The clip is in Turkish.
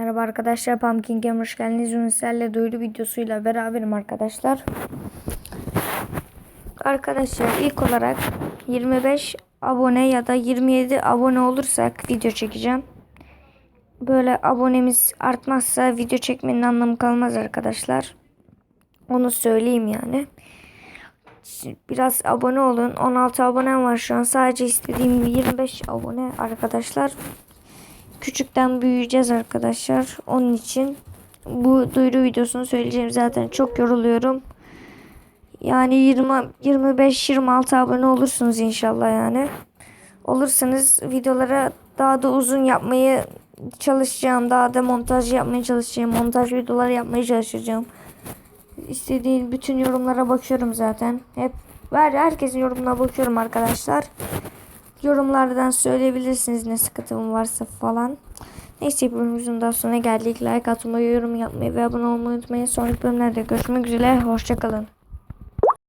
Merhaba arkadaşlar Pumpkin Gamer hoş geldiniz. Ünsel'le duyuru videosuyla beraberim arkadaşlar. Arkadaşlar ilk olarak 25 abone ya da 27 abone olursak video çekeceğim. Böyle abonemiz artmazsa video çekmenin anlamı kalmaz arkadaşlar. Onu söyleyeyim yani. Biraz abone olun. 16 abonem var şu an. Sadece istediğim 25 abone arkadaşlar. Küçükten büyüyeceğiz arkadaşlar. Onun için bu duyuru videosunu söyleyeceğim zaten çok yoruluyorum. Yani 20 25 26 abone olursunuz inşallah yani. Olursanız videolara daha da uzun yapmayı çalışacağım. Daha da montaj yapmaya çalışacağım. Montaj videoları yapmaya çalışacağım. İstediğin bütün yorumlara bakıyorum zaten. Hep ver herkesin yorumuna bakıyorum arkadaşlar. Yorumlardan söyleyebilirsiniz ne sıkıntım varsa falan. Neyse bölümümüzün daha sonuna geldik. Like atmayı, yorum yapmayı ve abone olmayı unutmayın. Sonraki bölümlerde görüşmek üzere. Hoşçakalın.